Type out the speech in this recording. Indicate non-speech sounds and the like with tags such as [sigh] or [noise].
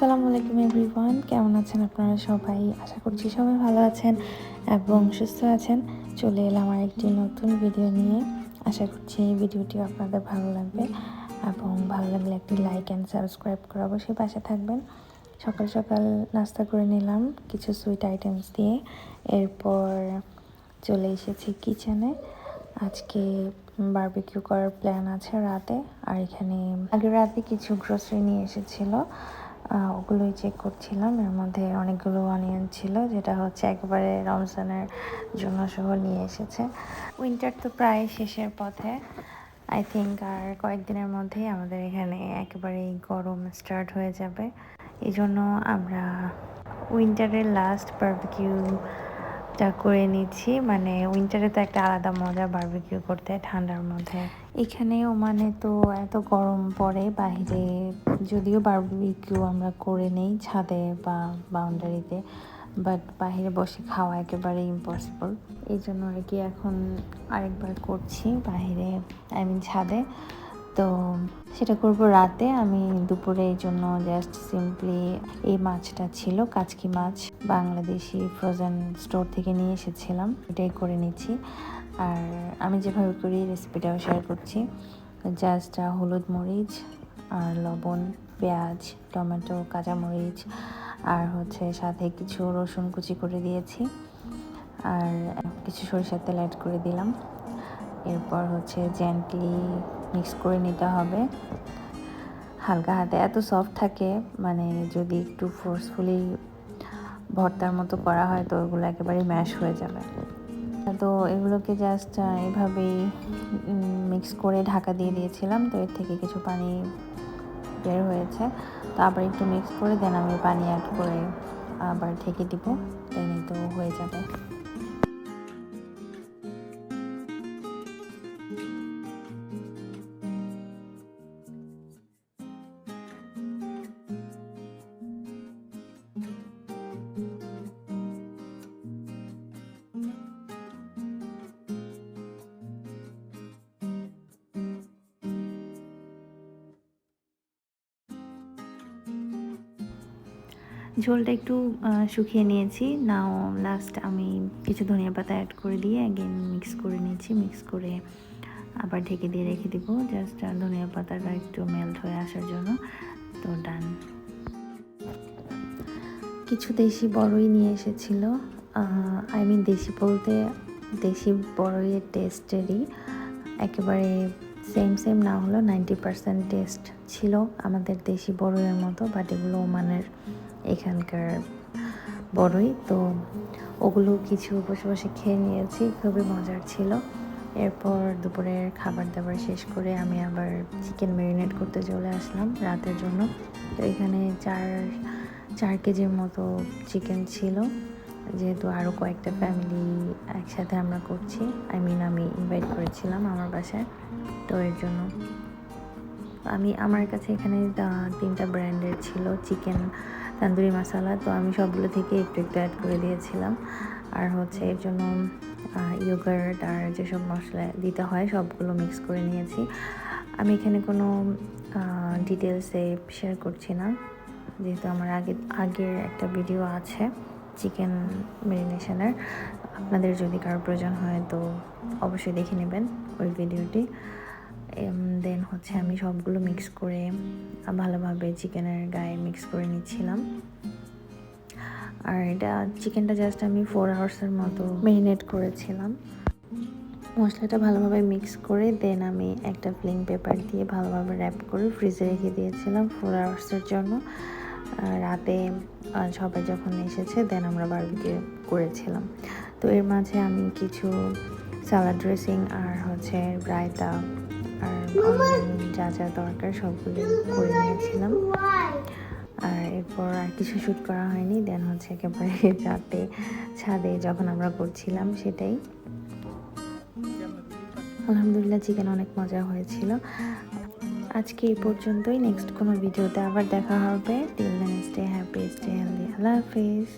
আসসালামু আলাইকুম এভরিওয়ান। কেমন আছেন আপনারা সবাই? আশা করছি সবাই ভালো আছেন এবং সুস্থ আছেন। চলে এলাম আর একটি নতুন ভিডিও নিয়ে। আশা করছি এই ভিডিওটি আপনাদের ভালো লাগবে এবং ভালো লাগলে একটি লাইক অ্যান্ড সাবস্ক্রাইব করে অবশ্যই পাশে থাকবেন। সকাল সকাল নাস্তা করে নিলাম কিছু সুইট আইটেমস দিয়ে। এরপর চলে এসেছি কিচেনে আজকে বারবিকিউ করার প্ল্যান আছে রাতে। আর এখানে আগের রাতে কিছু গ্রোসারি নিয়ে এসেছিল। ওগুলোই চেক করছিলাম। এর মধ্যে অনেকগুলো অনিয়ন ছিল, যেটা হচ্ছে একবারে রমজানের জন্য সহ নিয়ে এসেছে। উইন্টার তো প্রায় শেষের পথে। আই থিঙ্ক আর কয়েকদিনের মধ্যেই আমাদের এখানে একেবারেই গরম স্টার্ট হয়ে যাবে। এই জন্য আমরা উইন্টারের লাস্ট বারবিকিউ টা করে নিচ্ছি। মানে উইন্টারে তো একটা আলাদা মজা বারবিকিউ করতে, ঠান্ডার মধ্যে। এখানে ওমানে তো এত গরম পড়ে, বাইরে যদিও বারবিকিউ আমরা করে নেই ছাদে বা বাউন্ডারিতে বাট বাইরে বসে খাওয়া একেবারে ইম্পসিবল এই জন্য আর কি এখন আরেকবার করছি বাইরে আই মিন ছাদে। তো সেটা করব রাতে। আমি দুপুরে এই জন্য জাস্ট সিম্পলি এই মাছটা ছিল, কাচকি মাছ, বাংলাদেশি ফ্রোজেন স্টোর থেকে নিয়ে এসেছিলাম। এটাই করে নিচ্ছি। আর আমি যেভাবে করি রেসিপিটাও শেয়ার করছি। জাস্ট হলুদ মরিচ আর লবণ, পেঁয়াজ, টমেটো কাঁচামরিচ আর হচ্ছে সাথে কিছু রসুন কুচি করে দিয়েছি। আর কিছু সরিষার তেল অ্যাড করে দিলাম। এরপর হচ্ছে জেন্টলি মিক্স করে নিতে হবে। হালকা হাতে এত সফট থাকে মানে যদি একটু ফোর্সফুলি ভর্তার মতো করা হয়, তো ওগুলো একেবারে ম্যাশ হয়ে যাবে। তো এগুলোকে জাস্ট এভাবেই মিক্স করে ঢাকা দিয়ে দিয়েছিলাম, তো এর থেকে কিছু পানি বের হয়েছে। তো আবার একটু মিক্স করে দেন আমি পানি অ্যাড করে আবার ঢেকে দিব দেন তো হয়ে যাবে। ঝোলটা একটু শুকিয়ে নিয়েছি। নাও লাস্ট আমি কিছু ধনিয়া পাতা অ্যাড করে দিয়ে অ্যাগেন মিক্স করে নিয়েছি। মিক্স করে আবার ঢেকে দিয়ে রেখে দিব। জাস্ট ধনিয়া পাতাটা একটু মেল্ট হয়ে আসার জন্য। তো ডান কিছু দেশি বড়ই নিয়ে এসেছিল। আই মিন দেশি বলতে দেশি বড়ইয়ের টেস্টেরই একেবারে সেম সেম না হলেও নাইনটি পার্সেন্ট টেস্ট ছিল আমাদের দেশি বড়ইয়ের মতো বাট এগুলো ওমানের। এখানকার বড়ই। তো ওগুলো কিছু বসে বসে খেয়ে নিয়েছি, খুবই মজার ছিল। এরপর দুপুরের খাবার দাবার শেষ করে আমি আবার চিকেন ম্যারিনেট করতে চলে আসলাম রাতের জন্য। তো এখানে চার চার কেজির মতো চিকেন ছিল। যেহেতু আরও কয়েকটা ফ্যামিলি একসাথে আমরা করছি আই মিন আমি ইনভাইট করেছিলাম আমার বাসায়, তো এর জন্য। আমি, আমার কাছে এখানে তিনটা ব্র্যান্ডের ছিল, চিকেন তান্দুরি মশলা, তো আমি সবগুলো থেকে একটু একটু অ্যাড করে দিয়েছিলাম। আর হচ্ছে এর জন্য ইয়োগার্ট আর যেসব মশলা দিতে হয় সবগুলো মিক্স করে নিয়েছি। আমি এখানে কোনো ডিটেলসে শেয়ার করছি না। যেহেতু আমার আগে, আগের একটা ভিডিও আছে চিকেন ম্যারিনেশনের আপনাদের যদি কারোর প্রয়োজন হয় তো অবশ্যই দেখে নেবেন ওই ভিডিওটি দেন হচ্ছে আমি সবগুলো মিক্স করে ভালোভাবে চিকেনের গায়ে মিক্স করে নিচ্ছিলাম। আর এটা চিকেনটা জাস্ট আমি ফোর আওয়ার্সের মতো ম্যারিনেট করেছিলাম। মশলাটা ভালোভাবে মিক্স করে দেন আমি একটা ফ্লিং পেপার দিয়ে ভালোভাবে র্যাপ করে ফ্রিজে রেখে দিয়েছিলাম ফোর আওয়ার্সের জন্য। রাতে সবাই যখন এসেছে দেন আমরা বারবিকিউ করেছিলাম। তো এর মাঝে আমি কিছু সালাদ ড্রেসিং আর হচ্ছে রায়তা আর যা যা দরকার সবগুলো করে নিয়েছিলাম। আর এরপর আর কিছু শ্যুট করা হয়নি দেন হচ্ছে একেবারে [laughs] রাতে ছাদে যখন আমরা করছিলাম সেটাই। আলহামদুলিল্লাহ চিকেন অনেক মজা হয়েছিল। আজকে এই পর্যন্তই নেক্সট কোনো ভিডিওতে আবার দেখা হবে। Till then stay happy stay healthy আল্লাহ হাফিজ।